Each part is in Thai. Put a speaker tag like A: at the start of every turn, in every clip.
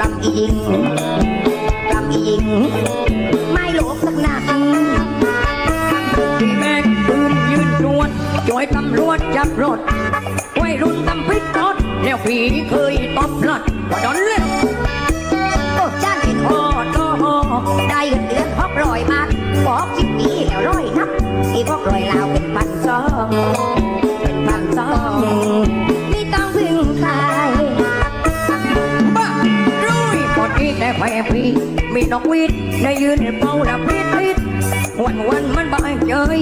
A: ลำอีหญิงลำอีหญิง ไม่หลบสักนาที
B: พี่แบกปืนยืนตรวจช่วยตำรวจจับรถวัยรุ่นตำพิษรถแล้วพี่เคยตบรถว่าดอนเล่น
A: โอ้จ้างเป็น
B: พอตอ
A: ได้เงินเดือนพอกรอยมากบอกสิบปีแล้วร้อยนับอีพอกรอยลาวเป็นพันซองเป็นพันซองไม่ต้อง
B: ดีแต่แพ้พี่มีนกวีดได้ยืนเป่าดับพิษพิษวันวันมันบายเจย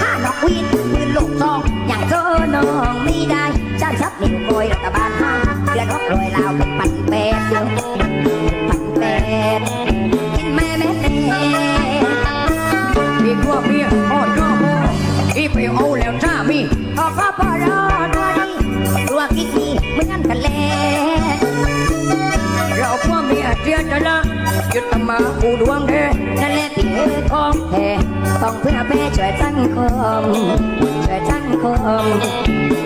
A: ห้าดอกวีดปืนลูกซองอย่างเจอน้องไม่ได้จ้างชับนิ้วโกยรัฐบาลห้าเดือนพอกรอยลาวเป็นพันแปดเดียวพันแปดกินแม่แม่แน่
B: มีพวเมียอ่อนก็โมอีไปเอาแล้วจ้ามี
A: ออกก็พอรอตัวนี้ตัวคิดมีเหมือน ละ
B: ยึดตมาอูดวงเดง
A: นั่นแหละที่เออของแท้ต้องเพื่อแม่ช่วยสังคมช่วยสังคมสร้างคม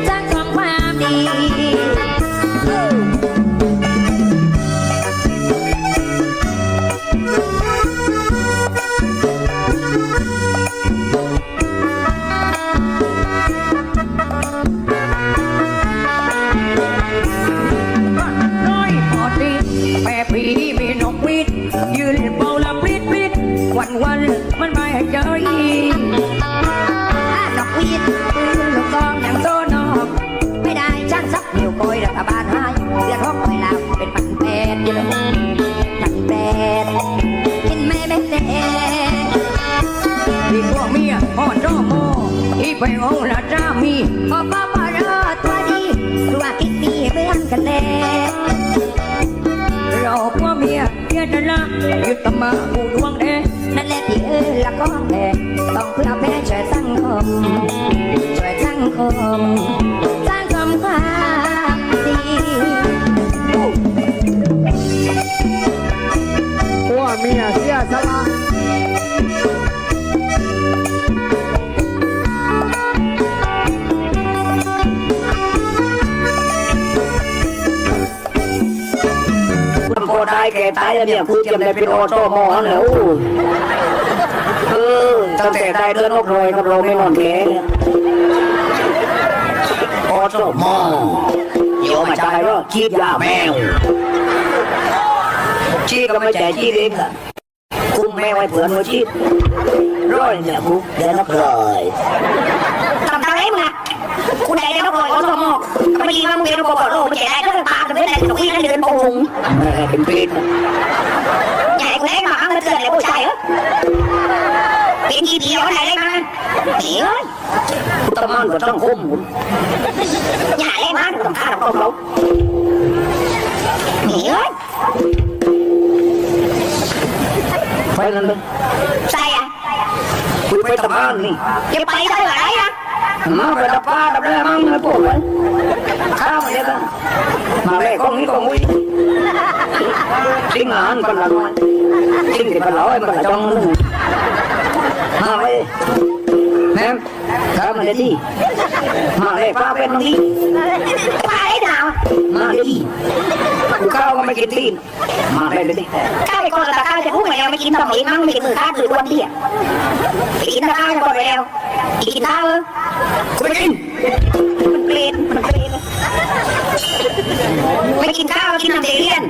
B: อีไป
A: เอาละ
B: จ้ามี
A: พอพอพอรอตัวดีตัวคิดมีเหมือนกันแหละ
B: เราพวกเมียเจียจะละยึดตมาอูดวงแดง
A: นั่นแหละที่เออละก็แพ้ต้องเพื่อแพ้ช่วยสังคมช่วยสังคมสร้างความความดี
C: ผัวเมียเสียสละ
D: แก่ตายแล้วเนี่ยคือเตรียมได้เป็นออโต้มอแล้ว เออตั้งแต่ได้เดือนนกรอยครับเราไม่นอนแก่เนี่ยอมอโยมาใจว่าชีดยาแมวชีดก็ไม่ใจชีดเองอะคุ้มแม่ไว้เผื่อนไว้ชีดร้อยเนี่ยคุกเดือนนกรอย
A: ทำอะไรมึงอะคุณใหญ่ได้ต้องรอยอสมก็ไม่ยิงว่ามึงเรียนกบฏโลกไม่ใช่ได้ก็ตามจได้ ตรงนี้นั่นเดินโป่ง
D: แม่เป็นปีน
A: ใหญ่กูเล็กมาเงินเกินเลยผู้ชายเหรอเป็นกี่ปีเอาไหนได้มาเดี๋ยว
D: ตะมันก็ต้องคุ้มหุ่น
A: อย่าเล่นมาต้องฆ่าต้องเขาเดี๋ยว
D: ไปนั่นเลย
A: ใส่อะ
D: คุยไปตะมันนี่
A: จะไปได้ไหนอะ
D: มาไปดับป้าดับแม่มั่งเลยพวกเลยข้าวมาเนี่ยกันมาแม่กองนี้กองวิ่งทิ้งงานกันละน้อยทิ้งที่กันร้อยมันจ้องมาเลยแม่ข้าวมาเลยที่มาเลยป้าเป็นตรงนี้
A: ไปไหนาว
D: มาเลยที่ข้าวก็ไม่กินตีนมาเลยเลยที่
A: ข้าวไปก่อนแต่ข้าวจะพูดไงไม่กินต่ออีกมั้งไม่กินมือข้าวคือวันเดียว กินข้าวก่อนไปแล้วกินข้าว
D: กูไม่กิน
A: มันเกลียนมันเกลียนไม่กินข้าวกินน้ำเดือด